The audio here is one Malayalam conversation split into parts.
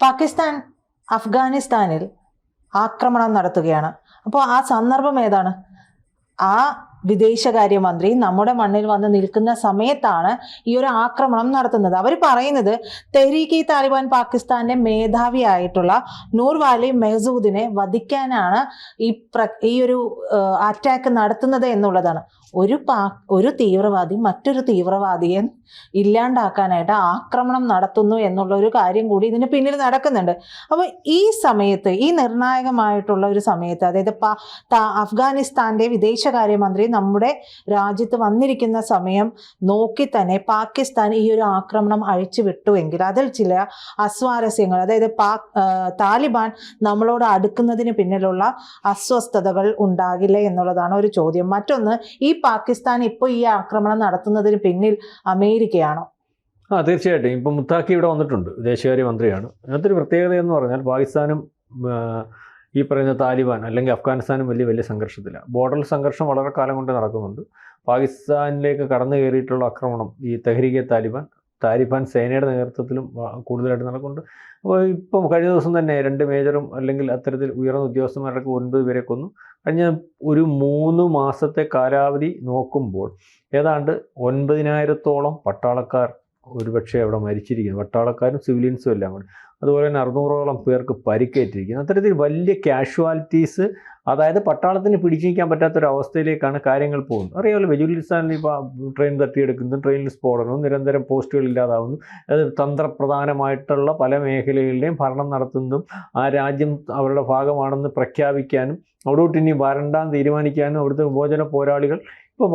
പാകിസ്ഥാൻ അഫ്ഗാനിസ്ഥാനിൽ ആക്രമണം നടത്തുകയാണ്. അപ്പോൾ ആ സന്ദർഭം ഏതാണ്? ആ വിദേശകാര്യമന്ത്രി നമ്മുടെ മണ്ണിൽ വന്ന് നിൽക്കുന്ന സമയത്താണ് ഈ ഒരു ആക്രമണം നടത്തുന്നത്. അവർ പറയുന്നത് തെഹ്രീക്ക് താലിബാൻ പാകിസ്ഥാന്റെ മേധാവിയായിട്ടുള്ള നൂർവാലി മെഹസൂദിനെ വധിക്കാനാണ് ഈ പ്ര ഈ ഒരു അറ്റാക്ക് നടത്തുന്നത് എന്നുള്ളതാണ്. ഒരു പാ ഒരു തീവ്രവാദി മറ്റൊരു തീവ്രവാദിയെ ഇല്ലാണ്ടാക്കാനായിട്ട് ആക്രമണം നടത്തുന്നു എന്നുള്ള ഒരു കാര്യം കൂടി ഇതിന് പിന്നിൽ നടക്കുന്നുണ്ട്. അപ്പോൾ ഈ സമയത്ത് ഈ നിർണായകമായിട്ടുള്ള ഒരു സമയത്ത് അതായത് അഫ്ഗാനിസ്ഥാന്റെ വിദേശകാര്യമന്ത്രി നമ്മുടെ രാജ്യത്ത് വന്നിരിക്കുന്ന സമയം നോക്കി തന്നെ പാകിസ്ഥാൻ ഈ ഒരു ആക്രമണം അഴിച്ചു വിട്ടുവെങ്കിൽ അതിൽ ചില അസ്വാരസ്യങ്ങൾ അതായത് പാ താലിബാൻ നമ്മളോട് അടുക്കുന്നതിന് പിന്നിലുള്ള അസ്വസ്ഥതകൾ ഉണ്ടാകില്ല എന്നുള്ളതാണ് ഒരു ചോദ്യം. മറ്റൊന്ന് ഈ പാകിസ്ഥാൻ ഇപ്പോൾ ഈ ആക്രമണം നടത്തുന്നതിന് പിന്നിൽ അമേരിക്കയാണോ? ആ തീർച്ചയായിട്ടും. ഇപ്പം മുത്താക്കി ഇവിടെ വന്നിട്ടുണ്ട് വിദേശകാര്യ മന്ത്രിയാണ്. അതിനകത്തൊരു പ്രത്യേകത എന്ന് പറഞ്ഞാൽ പാകിസ്ഥാനും ഈ പറയുന്ന താലിബാൻ അല്ലെങ്കിൽ അഫ്ഗാനിസ്ഥാനും വലിയ വലിയ സംഘർഷത്തിലാണ് ബോർഡർ സംഘർഷം വളരെ കാലം കൊണ്ട് നടക്കുന്നുണ്ട്. പാകിസ്ഥാനിലേക്ക് കടന്നു കയറിയിട്ടുള്ള ആക്രമണം ഈ തെഹ്രീകെ താലിബാൻ താലിബാൻ സേനയുടെ നേതൃത്വത്തിലും കൂടുതലായിട്ട് നടക്കുന്നുണ്ട്. അപ്പോൾ ഇപ്പം കഴിഞ്ഞ ദിവസം തന്നെ രണ്ട് മേജറും അല്ലെങ്കിൽ അത്തരത്തിൽ ഉയർന്ന ഉദ്യോഗസ്ഥന്മാരൊക്കെ ഒൻപത് പേരെ കൊന്നു. കഴിഞ്ഞ ഒരു മൂന്ന് മാസത്തെ കാലാവധി നോക്കുമ്പോൾ ഏതാണ്ട് ഒൻപതിനായിരത്തോളം പട്ടാളക്കാർ ഒരുപക്ഷെ അവിടെ മരിച്ചിരിക്കുന്നു. പട്ടാളക്കാരും സിവിലിയൻസും എല്ലാം കൂടി അതുപോലെ തന്നെ അറുന്നൂറോളം പേർക്ക് പരിക്കേറ്റിരിക്കുന്നു. അത്തരത്തിൽ വലിയ കാഷ്വാലിറ്റീസ് അതായത് പട്ടാളത്തിന് പിടിച്ചു നിൽക്കാൻ പറ്റാത്തൊരവസ്ഥയിലേക്കാണ് കാര്യങ്ങൾ പോകുന്നത്. അറിയാമല്ലോ ബലൂചിസ്ഥാനിൽ ഇപ്പോൾ ട്രെയിൻ തട്ടിയെടുക്കുന്നു ട്രെയിനിൽ സ്ഫോടനവും നിരന്തരം പോസ്റ്റുകൾ ഇല്ലാതാവുന്നു. അത് തന്ത്രപ്രധാനമായിട്ടുള്ള പല മേഖലകളിലെയും ഭരണം നടത്തുന്നതും ആ രാജ്യം അവരുടെ ഭാഗമാണെന്ന് പ്രഖ്യാപിക്കാനും അവിടോട്ട് ഇനി വരണ്ടാന്ന് തീരുമാനിക്കാനും അവിടുത്തെ വിമോചന പോരാളികൾ ഇപ്പോൾ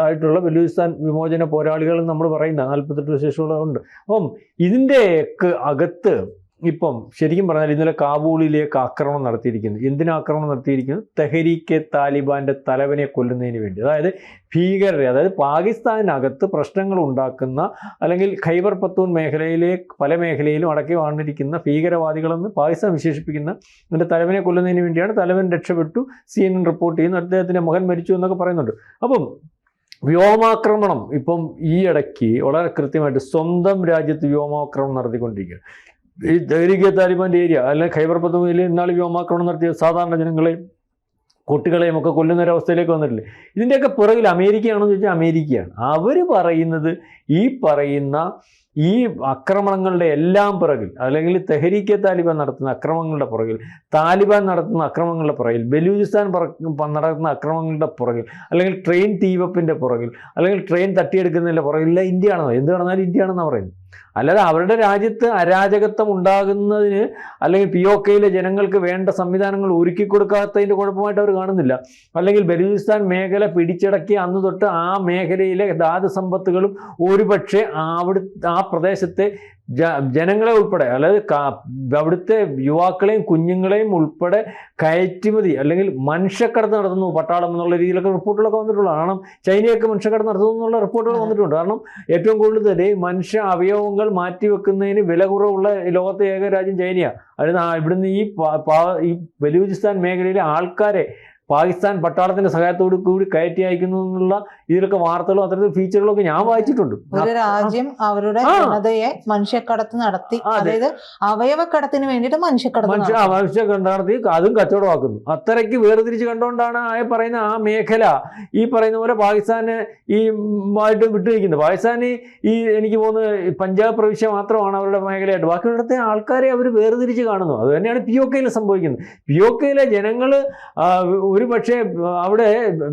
ആയിട്ടുള്ള ബലൂചിസ്ഥാൻ വിമോചന പോരാളികൾ നമ്മൾ പറയുന്ന നാൽപ്പത്തെട്ട് ശേഷമുള്ള ഉണ്ട് അപ്പം ഇതിന്റെയൊക്കെ അകത്ത് ഇപ്പം ശരിക്കും പറഞ്ഞാൽ ഇന്നലെ കാബൂളിലേക്ക് ആക്രമണം നടത്തിയിരിക്കുന്നു. എന്തിനാ ആക്രമണം നടത്തിയിരിക്കുന്നത്? തെഹരീക്കെ താലിബാന്റെ തലവനെ കൊല്ലുന്നതിന് വേണ്ടി. അതായത് ഭീകരരെ അതായത് പാകിസ്ഥാനകത്ത് പ്രശ്നങ്ങൾ ഉണ്ടാക്കുന്ന അല്ലെങ്കിൽ ഖൈബർ പത്തൂൺ മേഖലയിലെ പല മേഖലയിലും അടക്കി വാണിരിക്കുന്ന ഭീകരവാദികളെന്ന് പാകിസ്ഥാൻ വിശേഷിപ്പിക്കുന്ന അതിന്റെ തലവനെ കൊല്ലുന്നതിന് വേണ്ടിയാണ് തലവൻ രക്ഷപ്പെട്ടു. സി എൻ എൻ റിപ്പോർട്ട് ചെയ്യുന്നു. അദ്ദേഹത്തിന്റെ മകൻ മരിച്ചു എന്നൊക്കെ പറയുന്നുണ്ട്. അപ്പം വ്യോമാക്രമണം ഇപ്പം ഈ ഇടയ്ക്ക് വളരെ കൃത്യമായിട്ട് സ്വന്തം രാജ്യത്ത് വ്യോമാക്രമണം നടത്തിക്കൊണ്ടിരിക്കുകയാണ്. ഈ ദൈരിക താലിബാന്റെ ഏരിയ അല്ലെങ്കിൽ ഖൈബർ പദ്ധതിയിൽ ഇന്നാളി വ്യോമാക്രമണം നടത്തിയ സാധാരണ ജനങ്ങളെയും കുട്ടികളെയും ഒക്കെ കൊല്ലുന്ന ഒരവസ്ഥയിലേക്ക് വന്നിട്ടില്ലേ? ഇതിന്റെയൊക്കെ പുറകിൽ അമേരിക്കയാണെന്ന് ചോദിച്ചാൽ അമേരിക്കയാണ്. അവർ പറയുന്നത് ഈ പറയുന്ന ഈ ആക്രമണങ്ങളുടെ എല്ലാം പുറകിൽ അല്ലെങ്കിൽ തെഹരീക്കെ താലിബാൻ നടത്തുന്ന അക്രമങ്ങളുടെ പുറകിൽ താലിബാൻ നടത്തുന്ന അക്രമങ്ങളുടെ പുറകിൽ ബലൂചിസ്ഥാൻ നടത്തുന്ന അക്രമങ്ങളുടെ പുറകിൽ അല്ലെങ്കിൽ ട്രെയിൻ തീവപ്പിന്റെ പുറകിൽ അല്ലെങ്കിൽ ട്രെയിൻ തട്ടിയെടുക്കുന്നതിന്റെ പുറകിൽ ഇന്ത്യ ആണെന്നോ എന്ത് നടന്നാലും ഇന്ത്യ ആണെന്നാണ് പറയുന്നത്. അല്ലാതെ അവരുടെ രാജ്യത്ത് അരാജകത്വം ഉണ്ടാകുന്നതിന് അല്ലെങ്കിൽ പി ഒ കെയിലെ ജനങ്ങൾക്ക് വേണ്ട സംവിധാനങ്ങൾ ഒരുക്കി കൊടുക്കാത്തതിന്റെ കുഴപ്പമായിട്ട് അവർ കാണുന്നില്ല. അല്ലെങ്കിൽ ബലൂചിസ്ഥാൻ മേഖല പിടിച്ചടക്കി അന്ന് തൊട്ട് ആ മേഖലയിലെ ധാതു സമ്പത്തുകളും ഒരുപക്ഷെ അവിടെ ആ പ്രദേശത്തെ ജ ജനങ്ങളെ ഉൾപ്പെടെ അതായത് അവിടുത്തെ യുവാക്കളെയും കുഞ്ഞുങ്ങളെയും ഉൾപ്പെടെ കയറ്റുമതി അല്ലെങ്കിൽ മനുഷ്യക്കടത്ത് നടത്തുന്നു പട്ടാളം എന്നുള്ള രീതിയിലൊക്കെ റിപ്പോർട്ടുകളൊക്കെ വന്നിട്ടുള്ളൂ കാരണം ചൈനയൊക്കെ മനുഷ്യക്കടത്ത് നടത്തുന്നു എന്നുള്ള റിപ്പോർട്ടുകൾ വന്നിട്ടുണ്ട്. കാരണം ഏറ്റവും കൂടുതൽ തന്നെ മനുഷ്യ അവയവങ്ങൾ മാറ്റിവെക്കുന്നതിന് വില കുറവുള്ള ലോകത്തെ ഏക രാജ്യം ചൈനയാണ്. അതായത് ഇവിടുന്ന് ഈ ഈ ബലൂചിസ്ഥാൻ മേഖലയിലെ ആൾക്കാരെ പാകിസ്ഥാൻ പട്ടാളത്തിന്റെ സഹായത്തോട് കൂടി കയറ്റി അയക്കുന്നു എന്നുള്ള ഇതിലൊക്കെ വാർത്തകളും അത്തരത്തിൽ ഫീച്ചറുകളും ഒക്കെ ഞാൻ വായിച്ചിട്ടുണ്ട്. ഒരു രാജ്യം അവരുടെ ജനതയെ മനുഷ്യക്കടത്ത് നടത്തി അതെ. അതായത് അവയവക്കടത്തിന് വേണ്ടിയിട്ട് മനുഷ്യക്കടത്ത് മനുഷ്യ നടത്തി. അതും കച്ചവടമാക്കുന്നു. അത്രയ്ക്ക് വേർതിരിച്ച് കണ്ടുകൊണ്ടാണ് ആ പറയുന്ന ആ മേഖല ഈ പറയുന്ന പോലെ പാകിസ്ഥാന് ഈ ആയിട്ട് വിട്ടുവയ്ക്കുന്നത് പാകിസ്ഥാന് ഈ എനിക്ക് തോന്നുന്നത് പഞ്ചാബ് പ്രവിശ്യ മാത്രമാണ് അവരുടെ മേഖലയായിട്ട്. ബാക്കിയുള്ളത്തെ ആൾക്കാരെ അവർ വേർതിരിച്ച് കാണുന്നു. അത് തന്നെയാണ് പി ഒ കെയിൽ സംഭവിക്കുന്നത്. പി ഒ കെയിലെ ജനങ്ങൾ ഒരു പക്ഷേ അവിടെ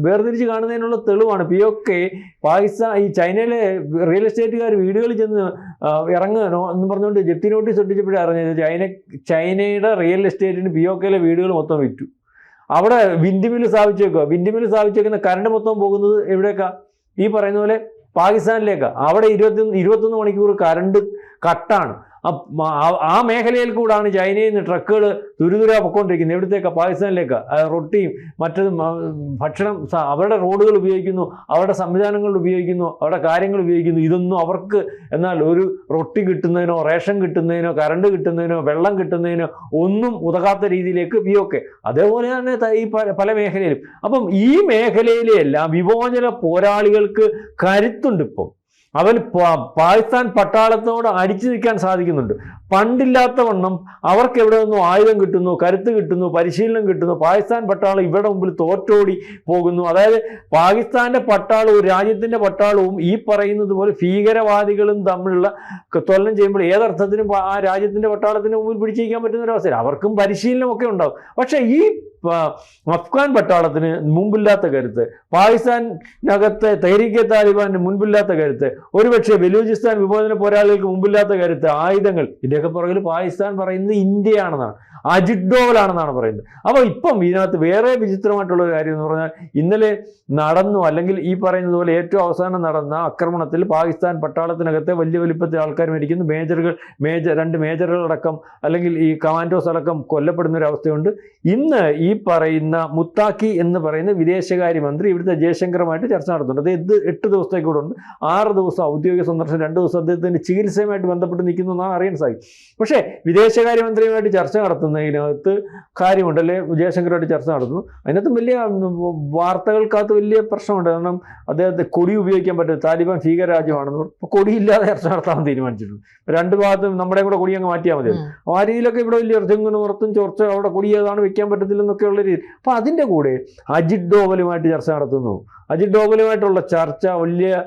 വേർതിരിച്ച് കാണുന്നതിനുള്ള തെളിവാണ്. പി ഒക്കെ പാകിസ്ഥാൻ ഈ ചൈനയിലെ റിയൽ എസ്റ്റേറ്റുകാർ വീടുകളിൽ ചെന്ന് ഇറങ്ങുകയോ ഇറങ്ങുക എന്ന് പറഞ്ഞുകൊണ്ട് ജപ്തി നോട്ടീസ് ഒട്ടിച്ചപ്പോഴേ അറിഞ്ഞത്. ചൈന ചൈനയുടെ റിയൽ എസ്റ്റേറ്റിന് പി ഒ കെയിലെ വീടുകൾ മൊത്തം വിറ്റു. അവിടെ വിൻഡ് മില്ല് സ്ഥാപിച്ചു വെക്കുക വിൻഡ് മില്ല് സ്ഥാപിച്ചു വെക്കുന്ന കറണ്ട് മൊത്തം പോകുന്നത് എവിടേക്കാ? ഈ പറയുന്ന പോലെ പാകിസ്ഥാനിലേക്കാ. അവിടെ ഇരുപത്തി ഇരുപത്തൊന്ന് മണിക്കൂർ കറണ്ട് കട്ടാണ് ആ- മേഖലയിൽ കൂടാണ് ചൈനയിൽ നിന്ന് ട്രക്കുകൾ തുരുതുര പൊക്കോണ്ടിരിക്കുന്നത്. എവിടത്തേക്ക്? പാകിസ്ഥാനിലേക്ക്? റൊട്ടിയും മറ്റും ഭക്ഷണം അവരുടെ റോഡുകൾ ഉപയോഗിക്കുന്നു അവരുടെ സംവിധാനങ്ങൾ ഉപയോഗിക്കുന്നു അവരുടെ കാര്യങ്ങൾ ഉപയോഗിക്കുന്നു. ഇതൊന്നും അവർക്ക് എന്നാൽ ഒരു റൊട്ടി കിട്ടുന്നതിനോ റേഷൻ കിട്ടുന്നതിനോ കറണ്ട് കിട്ടുന്നതിനോ വെള്ളം കിട്ടുന്നതിനോ ഒന്നും ഉതകാത്ത രീതിയിലേക്ക് പി അതേപോലെ തന്നെ ഈ പല മേഖലയിലും. അപ്പം ഈ മേഖലയിലെല്ലാം വിമോചന പോരാളികൾക്ക് കരുത്തുണ്ട് ഇപ്പം അവൻ പാകിസ്ഥാൻ പട്ടാളത്തോട് അടിച്ചു നിൽക്കാൻ സാധിക്കുന്നുണ്ട്. പണ്ടില്ലാത്ത വണ്ണം അവർക്ക് എവിടെ നിന്നും ആയുധം കിട്ടുന്നു കരുത്ത് കിട്ടുന്നു പരിശീലനം കിട്ടുന്നു പാകിസ്ഥാൻ പട്ടാളം ഇവിടെ മുമ്പിൽ തോറ്റോടി പോകുന്നു. അതായത് പാകിസ്ഥാന്റെ പട്ടാളവും രാജ്യത്തിന്റെ പട്ടാളവും ഈ പറയുന്നത് പോലെ ഭീകരവാദികളും തമ്മിലുള്ള തൊല്ലം ചെയ്യുമ്പോൾ ഏതർത്ഥത്തിനും ആ രാജ്യത്തിന്റെ പട്ടാളത്തിന് മുമ്പിൽ പിടിച്ചിരിക്കാൻ പറ്റുന്ന ഒരു അവസരം അവർക്കും പരിശീലനമൊക്കെ ഉണ്ടാവും. പക്ഷേ ഈ അഫ്ഗാൻ പട്ടാളത്തിന് മുമ്പില്ലാത്ത കരുത്ത്. പാകിസ്ഥാനകത്തെ തൈരീക്കെ താലിബാന് മുൻപില്ലാത്ത കരുത്ത്. ഒരുപക്ഷെ ബലൂചിസ്ഥാൻ വിമോചന പോരാളികൾക്ക് മുമ്പില്ലാത്ത കരുത്ത്. ആയുധങ്ങൾ. ഇതിന്റെയൊക്കെ പുറകിൽ പാകിസ്ഥാൻ പറയുന്നത് ഇന്ത്യയാണെന്നാണ്. അജിത് ഡോവലാണെന്നാണ് പറയുന്നത്. അപ്പോൾ ഇപ്പം ഇതിനകത്ത് വേറെ വിചിത്രമായിട്ടുള്ള ഒരു കാര്യം എന്ന് പറഞ്ഞാൽ ഇന്നലെ നടന്നു അല്ലെങ്കിൽ ഈ പറയുന്നത് പോലെ ഏറ്റവും അവസാനം നടന്ന ആക്രമണത്തിൽ പാകിസ്ഥാൻ പട്ടാളത്തിനകത്തെ വലിയ വലിപ്പത്തിൽ ആൾക്കാർ മരിക്കുന്നു മേജറുകൾ മേജർ രണ്ട് മേജറുകളടക്കം അല്ലെങ്കിൽ ഈ കമാൻഡോസ് അടക്കം കൊല്ലപ്പെടുന്ന ഒരു അവസ്ഥയുണ്ട്. ഇന്ന് ഈ പറയുന്ന മുത്താക്കി എന്ന് പറയുന്ന വിദേശകാര്യമന്ത്രി ഇവിടുത്തെ ജയശങ്കറുമായിട്ട് ചർച്ച നടത്തുന്നുണ്ട്. അത് എട്ട് ദിവസത്തേക്ക് കൂടെ ഉണ്ട്. ആറ് ദിവസം ഔദ്യോഗിക സന്ദർശനം രണ്ട് ദിവസം അദ്ദേഹത്തിന്റെ ചികിത്സയുമായിട്ട് ബന്ധപ്പെട്ട് നിൽക്കുന്നു എന്നാണ് അറിയാൻ സാധിക്കും. പക്ഷേ വിദേശകാര്യമന്ത്രിയുമായിട്ട് ചർച്ച നടത്തുന്നതിനകത്ത് കാര്യമുണ്ട്. അല്ലെ? ജയശങ്കറുമായിട്ട് ചർച്ച നടത്തുന്നു. അതിനകത്ത് വലിയ വാർത്തകൾക്കകത്ത് വലിയ പ്രശ്നമുണ്ട്. കാരണം അദ്ദേഹത്തെ കൊടി ഉപയോഗിക്കാൻ പറ്റും താലിബാൻ ഭീകരരാജ്യമാണെന്ന് അപ്പോൾ കൊടിയില്ലാതെ ചർച്ച നടത്താൻ തീരുമാനിച്ചിട്ടുണ്ട്. രണ്ട് ഭാഗത്തും നമ്മുടെ കൂടെ കൊടി അങ്ങ് മാറ്റിയാൽ മതി അപ്പോൾ ആ രീതിയിലൊക്കെ ഇവിടെ വലിയ ചെങ്ങനെ പുറത്തും ചോർച്ച അവിടെ കൊടി ഏതാണ് വെക്കാൻ പറ്റത്തില്ലെന്നൊക്കെ ഉള്ള രീതി. അപ്പോൾ അതിന്റെ കൂടെ അജിത് ഡോവലുമായിട്ട് ചർച്ച നടത്തുന്നു. അജിത് ഡോവലുമായിട്ടുള്ള ചർച്ച വലിയ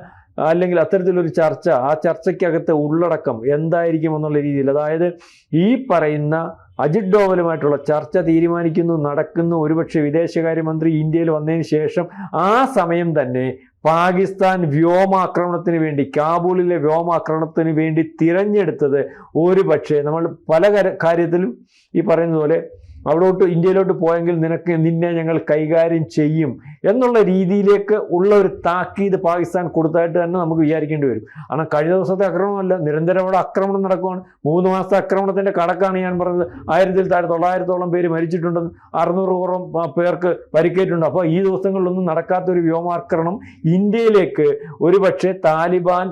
അല്ലെങ്കിൽ അത്തരത്തിലൊരു ചർച്ച ആ ചർച്ചയ്ക്കകത്തെ ഉള്ളടക്കം എന്തായിരിക്കും എന്നുള്ള രീതിയിൽ. അതായത് ഈ പറയുന്ന അജിത് ഡോവലുമായിട്ടുള്ള ചർച്ച തീരുമാനിക്കുന്നു നടക്കുന്നു ഒരുപക്ഷെ വിദേശകാര്യമന്ത്രി ഇന്ത്യയിൽ വന്നതിന് ശേഷം ആ സമയം തന്നെ പാകിസ്ഥാൻ വ്യോമാക്രമണത്തിന് വേണ്ടി കാബൂളിലെ വ്യോമാക്രമണത്തിന് വേണ്ടി തിരഞ്ഞെടുത്തത് ഒരു പക്ഷേ നമ്മൾ പല കാര്യത്തിലും ഈ പറയുന്ന പോലെ അവിടോട്ട് ഇന്ത്യയിലോട്ട് പോയെങ്കിൽ നിനക്ക് നിന്നെ ഞങ്ങൾ കൈകാര്യം ചെയ്യും എന്നുള്ള രീതിയിലേക്ക് ഉള്ള ഒരു താക്കീത് പാകിസ്ഥാൻ കൊടുത്തായിട്ട് തന്നെ നമുക്ക് വിചാരിക്കേണ്ടി വരും. കാരണം കഴിഞ്ഞ ദിവസത്തെ ആക്രമണമല്ല നിരന്തരം അവിടെ ആക്രമണം നടക്കുകയാണ് മൂന്ന് മാസത്തെ ആക്രമണത്തിന്റെ കടക്കാണ് ഞാൻ പറഞ്ഞത്. ആയിരത്തിൽ താഴെ തൊള്ളായിരത്തോളം പേര് മരിച്ചിട്ടുണ്ടെന്ന് അറുന്നൂറോളം പേർക്ക് പരിക്കേറ്റുണ്ട് അപ്പോൾ ഈ ദിവസങ്ങളിലൊന്നും നടക്കാത്തൊരു വ്യോമാക്രമണം ഇന്ത്യയിലേക്ക് ഒരുപക്ഷെ താലിബാൻ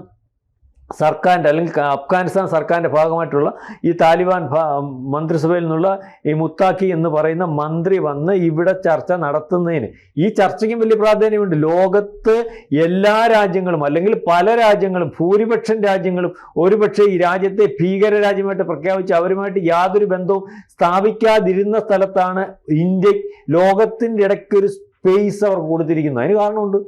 സർക്കാരിന്റെ അല്ലെങ്കിൽ അഫ്ഗാനിസ്ഥാൻ സർക്കാരിന്റെ ഭാഗമായിട്ടുള്ള ഈ താലിബാൻ മന്ത്രിസഭയിൽ നിന്നുള്ള ഈ മുത്താക്കി എന്ന് പറയുന്ന മന്ത്രി വന്ന് ഇവിടെ ചർച്ച നടത്തുന്നതിന്. ഈ ചർച്ചയ്ക്കും വലിയ പ്രാധാന്യമുണ്ട്. ലോകത്ത് എല്ലാ രാജ്യങ്ങളും അല്ലെങ്കിൽ പല രാജ്യങ്ങളും ഭൂരിപക്ഷം രാജ്യങ്ങളും ഒരുപക്ഷെ ഈ രാജ്യത്തെ ഭീകര രാജ്യമായിട്ട് പ്രഖ്യാപിച്ച് അവരുമായിട്ട് യാതൊരു ബന്ധവും സ്ഥാപിക്കാതിരുന്ന സ്ഥലത്താണ് ഇന്ത്യ ലോകത്തിന്റെ ഇടയ്ക്കൊരു സ്പേസ് അവർ കൊടുത്തിരിക്കുന്നത്. അതിന് കാരണമുണ്ട്.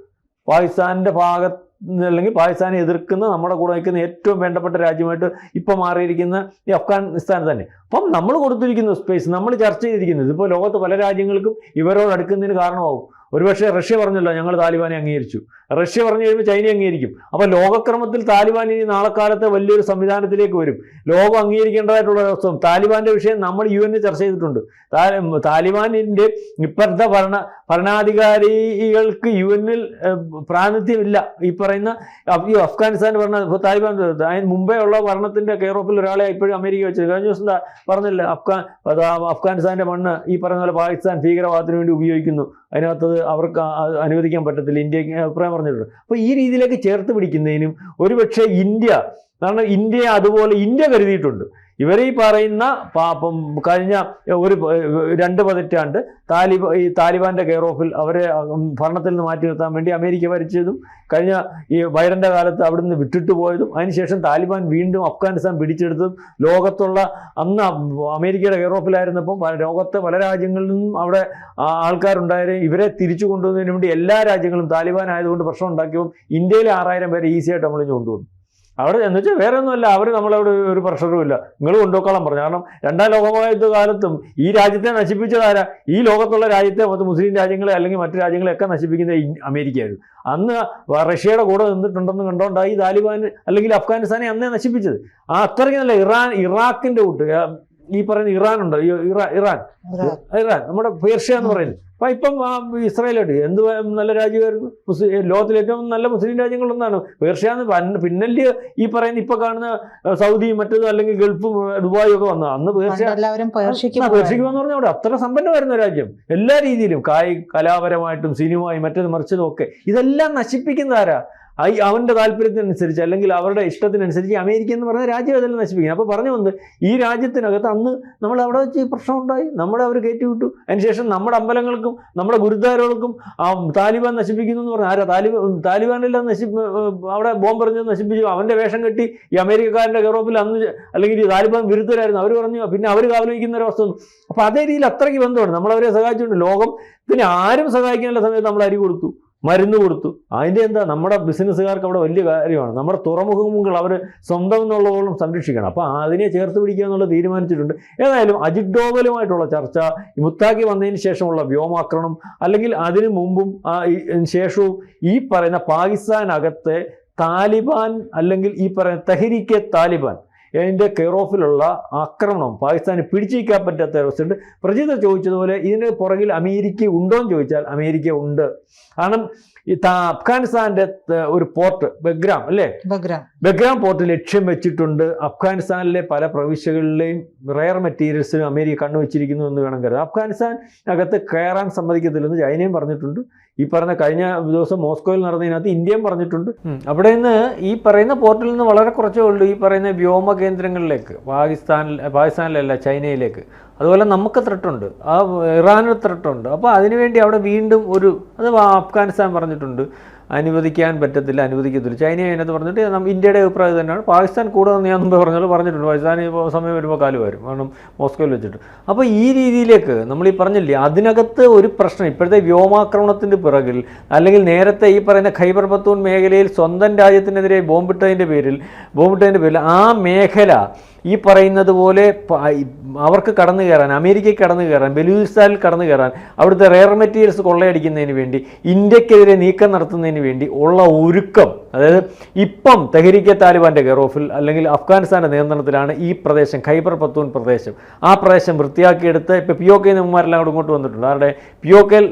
പാകിസ്ഥാനിന്റെ ഭാഗത്ത് അല്ലെങ്കിൽ പാകിസ്ഥാനെ എതിർക്കുന്ന നമ്മുടെ കൂടെ നിൽക്കുന്ന ഏറ്റവും വേണ്ടപ്പെട്ട രാജ്യമായിട്ട് ഇപ്പോൾ മാറിയിരിക്കുന്ന ഈ അഫ്ഗാനിസ്ഥാൻ തന്നെ. അപ്പം നമ്മൾ കൊടുത്തിരിക്കുന്ന സ്പേസ് നമ്മൾ ചർച്ച ചെയ്തിരിക്കുന്നത് ഇതിപ്പോൾ ലോകത്ത് പല രാജ്യങ്ങൾക്കും ഇവരോട് അടുക്കുന്നതിന് കാരണമാവും. ഒരുപക്ഷെ റഷ്യ പറഞ്ഞല്ലോ ഞങ്ങൾ താലിബാനെ അംഗീകരിച്ചു. റഷ്യ പറഞ്ഞു കഴിയുമ്പോൾ ചൈന അംഗീകരിക്കും. അപ്പോൾ ലോകക്രമത്തിൽ താലിബാൻ ഇനി നാളെ കാലത്തെ വലിയൊരു സംവിധാനത്തിലേക്ക് വരും. ലോകം അംഗീകരിക്കേണ്ടതായിട്ടുള്ള അവസ്ഥ താലിബാന്റെ വിഷയം നമ്മൾ യു എന്നിൽ ചർച്ച ചെയ്തിട്ടുണ്ട്. താലിബാനിന്റെ ഇപ്പോഴത്തെ ഭരണ ഭരണാധികാരികൾക്ക് യു എന്നിൽ പ്രാതിനിധ്യമില്ല. ഈ പറയുന്ന ഈ അഫ്ഗാനിസ്ഥാൻ ഭരണ താലിബാൻ അതിന് മുമ്പേ ഉള്ള ഭരണത്തിന്റെ കെയർ ഓഫിൽ ഒരാളെ ഇപ്പോഴും അമേരിക്ക വെച്ചത് കഴിഞ്ഞ ദിവസം പറഞ്ഞില്ല? അഫ്ഗാൻ അഫ്ഗാനിസ്ഥാന്റെ മണ്ണ് ഈ പറയുന്ന പോലെ പാകിസ്ഥാൻ ഭീകരവാദത്തിന് വേണ്ടി ഉപയോഗിക്കുന്നു. അതിനകത്ത് അവർക്ക് അനുവദിക്കാൻ പറ്റത്തില്ല. ഇന്ത്യയ്ക്ക് അഭിപ്രായം പറഞ്ഞിട്ടുണ്ട്. അപ്പോൾ ഈ രീതിയിലേക്ക് ചേർത്ത് പിടിക്കുന്നതിനും ഒരുപക്ഷെ ഇന്ത്യ കാരണം ഇന്ത്യയെ അതുപോലെ ഇന്ത്യ കരുതിയിട്ടുണ്ട്. ഇവർ ഈ പറയുന്ന കഴിഞ്ഞ ഒരു രണ്ട് പതിറ്റാണ്ട് താലിബ ഈ താലിബാന്റെ കെയർ ഓഫിൽ അവരെ ഭരണത്തിൽ നിന്ന് മാറ്റി നിർത്താൻ വേണ്ടി അമേരിക്ക ഭരിച്ചതും കഴിഞ്ഞ ഈ ബൈഡന്റെ കാലത്ത് അവിടുന്ന് വിട്ടിട്ട് പോയതും അതിനുശേഷം താലിബാൻ വീണ്ടും അഫ്ഗാനിസ്ഥാൻ പിടിച്ചെടുത്തതും ലോകത്തുള്ള അന്ന് അമേരിക്കയുടെ കെയർ ഓഫിലായിരുന്നപ്പം ലോകത്തെ പല രാജ്യങ്ങളിൽ നിന്നും അവിടെ ആൾക്കാരുണ്ടായാലും ഇവരെ തിരിച്ചു കൊണ്ടുവന്നതിന് വേണ്ടി എല്ലാ രാജ്യങ്ങളും താലിബാൻ ആയതുകൊണ്ട് പ്രശ്നം ഉണ്ടാക്കിയപ്പോൾ ഇന്ത്യയിലെ ആറായിരം പേരെ ഈസിയായിട്ട് നമ്മൾ കൊണ്ടുവന്നു. അവിടെ എന്ന് വെച്ചാൽ വേറെ ഒന്നുമല്ല അവർ നമ്മളവിടെ ഒരു പ്രഷറും ഇല്ല. നിങ്ങൾ കൊണ്ടുപോക്കോളാം പറഞ്ഞു. കാരണം രണ്ടാം ലോകമഹായുദ്ധ കാലത്തും ഈ രാജ്യത്തെ നശിപ്പിച്ചതാരാ ഈ ലോകത്തുള്ള രാജ്യത്തെ മൊത്തം മുസ്ലിം രാജ്യങ്ങളെ അല്ലെങ്കിൽ മറ്റു രാജ്യങ്ങളെയൊക്കെ നശിപ്പിക്കുന്നത് അമേരിക്കയായിരുന്നു. അന്ന് റഷ്യയുടെ കൂടെ നിന്നിട്ടുണ്ടെന്ന് കണ്ടോണ്ടായി താലിബാൻ അല്ലെങ്കിൽ അഫ്ഗാനിസ്ഥാനെ അന്നേ നശിപ്പിച്ചത്. ആ അത്രയ്ക്ക് നല്ല ഇറാൻ ഇറാഖിന്റെ കൂട്ട് ഈ പറയുന്ന ഇറാൻ ഉണ്ട്? ഇറാൻ. ഇറാൻ. ഇറാൻ. നമ്മുടെ പേർഷ്യ എന്ന് പറയുന്നത്. അപ്പൊ ഇപ്പം ആ ഇസ്രായേലായിട്ട് എന്ത് നല്ല രാജ്യമായിരുന്നു? മുസ്ലിം ലോകത്തിലെ ഏറ്റവും നല്ല മുസ്ലിം രാജ്യങ്ങളൊന്നാണ് പേർഷ്യ എന്ന് പന്ന- പിന്നല്ലേ ഈ പറയുന്ന ഇപ്പൊ കാണുന്ന സൗദി സൗദിയും മറ്റതും അല്ലെങ്കിൽ ഗൾഫും ദുബായി ഒക്കെ വന്നത്. അന്ന് പേർഷ്യ പേർഷ്യക്ക് എന്ന് പറഞ്ഞാൽ അവിടെ അത്ര സമ്പന്നമായിരുന്ന രാജ്യം. എല്ലാ രീതിയിലും കായി കലാപരമായിട്ടും സിനിമയും മറ്റേത് മറിച്ചതും ഒക്കെ. ഇതെല്ലാം നശിപ്പിക്കുന്ന ആരാ? അവന്റെ താല്പര്യത്തിനനുസരിച്ച് അല്ലെങ്കിൽ അവരുടെ ഇഷ്ടത്തിനനുസരിച്ച് അമേരിക്ക എന്ന് പറഞ്ഞ രാജ്യം അതെല്ലാം നശിപ്പിക്കുന്നത് അപ്പോൾ പറഞ്ഞു വന്ന് ഈ രാജ്യത്തിനകത്ത് അന്ന് നമ്മൾ അവിടെ വെച്ച് പ്രശ്നം ഉണ്ടായി. നമ്മളെ അവർ കയറ്റി വിട്ടു അതിനുശേഷം നമ്മുടെ അമ്പലങ്ങൾക്കും നമ്മുടെ ഗുരുദ്വാരകൾക്കും താലിബാൻ നശിപ്പിക്കുന്നു എന്ന് പറഞ്ഞാൽ ആരാ? താലിബാൻ താലിബാനെല്ലാം നശി അവിടെ ബോംബെറിഞ്ഞ് നശിപ്പിച്ചു. അവന്റെ വേഷം കെട്ടി ഈ അമേരിക്കക്കാരന്റെ യൂറോപ്പിൽ അന്ന് അല്ലെങ്കിൽ ഈ താലിബാൻ വിരുദ്ധരായിരുന്നു. അവർ പറഞ്ഞു പിന്നെ അവർ കാവലിക്കുന്ന ഒരു അവസ്ഥ അപ്പോൾ അതേ രീതിയിൽ അത്രയ്ക്ക് ബന്ധമാണ് നമ്മളവരെ ലോകം പിന്നെ ആരും സഹായിക്കാനുള്ള സമയത്ത് നമ്മൾ അരി കൊടുത്തു. മരുന്ന് കൊടുത്തു. അതിന്റെ എന്താ നമ്മുടെ ബിസിനസ്സുകാർക്ക് അവിടെ വലിയ കാര്യമാണ്. നമ്മുടെ തുറമുഖങ്ങൾ അവർ സ്വന്തം എന്നുള്ളതോളം സംരക്ഷിക്കണം. അപ്പോൾ അതിനെ ചേർത്ത് പിടിക്കുക എന്നുള്ളത് തീരുമാനിച്ചിട്ടുണ്ട്. ഏതായാലും അജിത് ഡോവലുമായിട്ടുള്ള ചർച്ച മുത്താക്കി വന്നതിന് ശേഷമുള്ള വ്യോമാക്രമണം അല്ലെങ്കിൽ അതിനു മുമ്പും ശേഷവും ഈ പറയുന്ന പാകിസ്ഥാനകത്തെ താലിബാൻ അല്ലെങ്കിൽ ഈ പറയുന്ന തെഹരിക്കെ താലിബാൻ അതിന്റെ കെയർ ഓഫിലുള്ള ആക്രമണം പാകിസ്ഥാന് പിടിച്ചിരിക്കാൻ പറ്റാത്ത അവസ്ഥയുണ്ട്. പ്രജിത ചോദിച്ചതുപോലെ ഇതിന് പുറകിൽ അമേരിക്ക ഉണ്ടോ എന്ന് ചോദിച്ചാൽ അമേരിക്ക ഉണ്ട്. കാരണം ഈ താ- അഫ്ഗാനിസ്ഥാന്റെ ഒരു പോർട്ട് ബഗ്രാം അല്ലേ? ബഗ്രാം. ബഗ്രാം പോർട്ട് ലക്ഷ്യം വെച്ചിട്ടുണ്ട്. അഫ്ഗാനിസ്ഥാനിലെ പല പ്രവിശ്യകളിലെയും റയർ മെറ്റീരിയൽസിനും അമേരിക്ക കണ്ണുവെച്ചിരിക്കുന്നു എന്ന് വേണം കരുതാം. അഫ്ഗാനിസ്ഥാനകത്ത് കയറാൻ സമ്മതിക്കത്തില്ലെന്ന് ചൈനയും പറഞ്ഞിട്ടുണ്ട്. ഈ പറഞ്ഞ കഴിഞ്ഞ ദിവസം മോസ്കോയിൽ നടന്നതിനകത്ത് ഇന്ത്യയും പറഞ്ഞിട്ടുണ്ട്. അവിടെ നിന്ന് ഈ പറയുന്ന പോർട്ടിൽ നിന്ന് വളരെ കുറച്ചേ ഉള്ളൂ. ഈ പറയുന്ന വ്യോമ കേന്ദ്രങ്ങളിലേക്ക് പാകിസ്ഥാനിൽ പാകിസ്ഥാനിലല്ല ചൈനയിലേക്ക്. അതുപോലെ നമുക്ക് ത്രട്ടുണ്ട്. ആ ഇറാന് ത്രട്ടുണ്ട്. അപ്പോൾ അതിനുവേണ്ടി അവിടെ വീണ്ടും ഒരു അത് അഫ്ഗാനിസ്ഥാൻ പറഞ്ഞിട്ടുണ്ട്. അനുവദിക്കാൻ പറ്റത്തില്ല അനുവദിക്കത്തില്ല. ചൈന അതിനകത്ത് പറഞ്ഞിട്ട് നമ്മൾ ഇന്ത്യയുടെ അഭിപ്രായം തന്നെയാണ്. പാകിസ്ഥാൻ കൂടുതൽ ഞാൻ മുമ്പ് പറഞ്ഞാൽ പറഞ്ഞിട്ടുണ്ട്. പാകിസ്ഥാൻ ഇപ്പോൾ സമയം വരുമ്പോൾ കാലു വരും. കാരണം മോസ്കോയിൽ വെച്ചിട്ട്. അപ്പോൾ ഈ രീതിയിലേക്ക് നമ്മൾ ഈ പറഞ്ഞില്ലേ അതിനകത്ത് ഒരു പ്രശ്നം ഇപ്പോഴത്തെ വ്യോമാക്രമണത്തിന്റെ പിറകിൽ അല്ലെങ്കിൽ നേരത്തെ ഈ പറയുന്ന ഖൈബർ പത്തൂൺ മേഖലയിൽ സ്വന്തം രാജ്യത്തിനെതിരെ ബോംബിട്ടതിന്റെ പേരിൽ ബോംബിട്ടതിന്റെ പേരിൽ ആ മേഖല ഈ പറയുന്നത് പോലെ അവർക്ക് കടന്നു കയറാൻ അമേരിക്കയ്ക്ക് കടന്നു കയറാൻ ബലൂചിസ്ഥാനിൽ കടന്നു കയറാൻ അവിടുത്തെ റെയർ മെറ്റീരിയൽസ് കൊള്ളയടിക്കുന്നതിന് വേണ്ടി ഇന്ത്യക്കെതിരെ നീക്കം നടത്തുന്നതിന് വേണ്ടി ഉള്ള ഒരുക്കം അതായത് ഇപ്പം തെഹരിക്കെ താലിബാന്റെ കെയർ ഓഫിൽ അല്ലെങ്കിൽ അഫ്ഗാനിസ്ഥാന്റെ നിയന്ത്രണത്തിലാണ് ഈ പ്രദേശം ഖൈബർ പത്തൂൻ പ്രദേശം. ആ പ്രദേശം വൃത്തിയാക്കിയെടുത്ത് ഇപ്പോൾ പി ഒ കെ നിമ്മമാരെല്ലാം കൂടെ ഇങ്ങോട്ട് വന്നിട്ടുണ്ട്. അവരുടെ പി ഒ കെയിൽ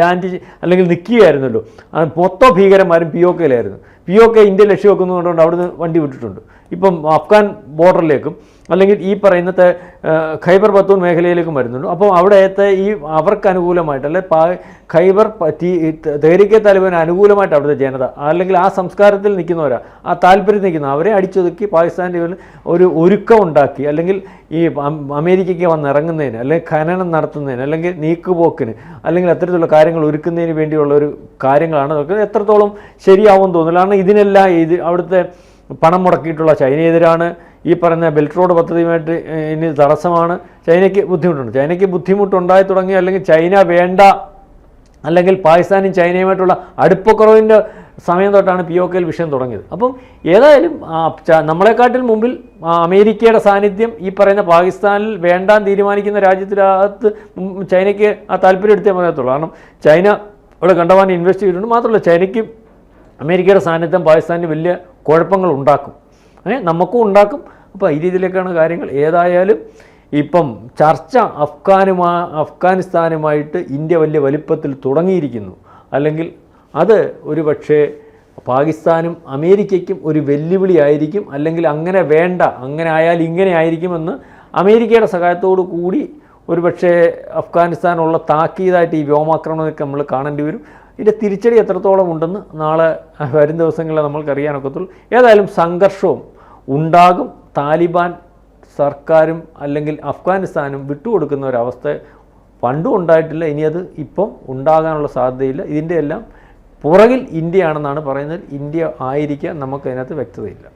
ലാൻഡ് അല്ലെങ്കിൽ നിൽക്കുകയായിരുന്നല്ലോ. മൊത്തം ഭീകരന്മാരും പി ഒ കെയിലായിരുന്നു. പി ഒ കെ ഇന്ത്യ ലക്ഷ്യം വെക്കുന്നതുകൊണ്ട് അവിടുന്ന് വണ്ടി വിട്ടിട്ടുണ്ട്. ഇപ്പം അഫ്ഗാൻ ബോർഡറിലേക്കും അല്ലെങ്കിൽ ഈ പറയുന്നത്തെ ഖൈബർ പത്തൂൺ മേഖലയിലേക്കും വരുന്നുണ്ട്. അപ്പോൾ അവിടത്തെ ഈ അവർക്ക് അനുകൂലമായിട്ട് അല്ലെ ഖൈബർ തേരിക്കെ താലിബാന് അനുകൂലമായിട്ട് അവിടുത്തെ ജനത അല്ലെങ്കിൽ ആ സംസ്കാരത്തിൽ നിൽക്കുന്നവരാ ആ താല്പര്യത്തിൽ നിൽക്കുന്ന അവരെ അടിച്ചൊതുക്കി പാകിസ്ഥാന്റെ ഒരു- ഒരു ഒരുക്കം ഉണ്ടാക്കി അല്ലെങ്കിൽ ഈ അമേരിക്കയ്ക്ക് വന്ന് ഇറങ്ങുന്നതിന് അല്ലെങ്കിൽ ഖനനം നടത്തുന്നതിന് അല്ലെങ്കിൽ നീക്കുപോക്കിന് അല്ലെങ്കിൽ അത്തരത്തിലുള്ള കാര്യങ്ങൾ ഒരുക്കുന്നതിന് വേണ്ടിയുള്ള ഒരു കാര്യങ്ങളാണ് അതൊക്കെ എത്രത്തോളം ശരിയാവും തോന്നുന്നില്ല. കാരണം ഇതിനെല്ലാം ഇത് അവിടുത്തെ പണം മുടക്കിയിട്ടുള്ള ചൈനയെതിരാണ് ഈ പറഞ്ഞ ബെൽറ്റ് റോഡ് പദ്ധതിയുമായിട്ട് ഇനി തടസ്സമാണ്. ചൈനയ്ക്ക് ബുദ്ധിമുട്ടുണ്ട്. ചൈനയ്ക്ക് ബുദ്ധിമുട്ടുണ്ടായി തുടങ്ങി അല്ലെങ്കിൽ ചൈന വേണ്ട അല്ലെങ്കിൽ പാകിസ്ഥാനും ചൈനയുമായിട്ടുള്ള അടുപ്പക്കുറവിന്റെ സമയം തൊട്ടാണ് പി ഒ കെയിൽ വിഷയം തുടങ്ങിയത്. അപ്പം ഏതായാലും നമ്മളെക്കാട്ടിൽ മുമ്പിൽ അമേരിക്കയുടെ സാന്നിധ്യം ഈ പറയുന്ന പാകിസ്ഥാനിൽ വേണ്ടാൻ തീരുമാനിക്കുന്ന രാജ്യത്തിനകത്ത് ചൈനയ്ക്ക് ആ താല്പര്യം എടുത്തേ പറയത്തുള്ളൂ കാരണം ചൈന ഇവിടെ കണ്ടവാൻ ഇൻവെസ്റ്റ് ചെയ്തിട്ടുണ്ട്. മാത്രമല്ല ചൈനയ്ക്ക് അമേരിക്കയുടെ സാന്നിധ്യം പാകിസ്ഥാനിന് വലിയ കുഴപ്പങ്ങൾ ഉണ്ടാക്കും. നമുക്കും ഉണ്ടാക്കും. അപ്പോൾ ഈ രീതിയിലേക്കാണ് കാര്യങ്ങൾ. ഏതായാലും ഇപ്പം ചർച്ച അഫ്ഗാനുമാ അഫ്ഗാനിസ്ഥാനുമായിട്ട് ഇന്ത്യ വലിയ വലിപ്പത്തിൽ തുടങ്ങിയിരിക്കുന്നു. അല്ലെങ്കിൽ അത് ഒരു പക്ഷേ പാകിസ്ഥാനും അമേരിക്കയ്ക്കും ഒരു വെല്ലുവിളി ആയിരിക്കും. അല്ലെങ്കിൽ അങ്ങനെ വേണ്ട അങ്ങനെ ആയാൽ ഇങ്ങനെ ആയിരിക്കുമെന്ന് അമേരിക്കയുടെ സഹായത്തോടു കൂടി ഒരുപക്ഷെ അഫ്ഗാനിസ്ഥാനുള്ള താക്കീതായിട്ട് ഈ വ്യോമാക്രമണമൊക്കെ നമ്മൾ കാണേണ്ടി വരും. ഇതിന്റെ തിരിച്ചടി എത്രത്തോളം ഉണ്ടെന്ന് നാളെ വരും ദിവസങ്ങളിൽ നമ്മൾക്കറിയാനൊക്കത്തുള്ളൂ. ഏതായാലും സംഘർഷവും ഉണ്ടാകും. താലിബാൻ സർക്കാരും അല്ലെങ്കിൽ അഫ്ഗാനിസ്ഥാനും വിട്ടുകൊടുക്കുന്ന ഒരവസ്ഥ പണ്ടും ഉണ്ടായിട്ടില്ല. ഇനി അത് ഇപ്പം ഉണ്ടാകാനുള്ള സാധ്യതയില്ല. ഇതിന്റെ എല്ലാം പുറകിൽ ഇന്ത്യയാണെന്നാണ് പറയുന്നത്. ഇന്ത്യ ആയിരിക്കാൻ നമുക്കതിനകത്ത് വ്യക്തതയില്ല.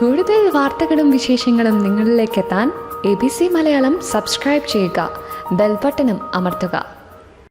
കൂടുതൽ വാർത്തകളും വിശേഷങ്ങളും നിങ്ങളിലേക്ക് എത്താൻ A B C Malayalam subscribe ചെയ്യുക. ബെൽബട്ടനും അമർത്തുക.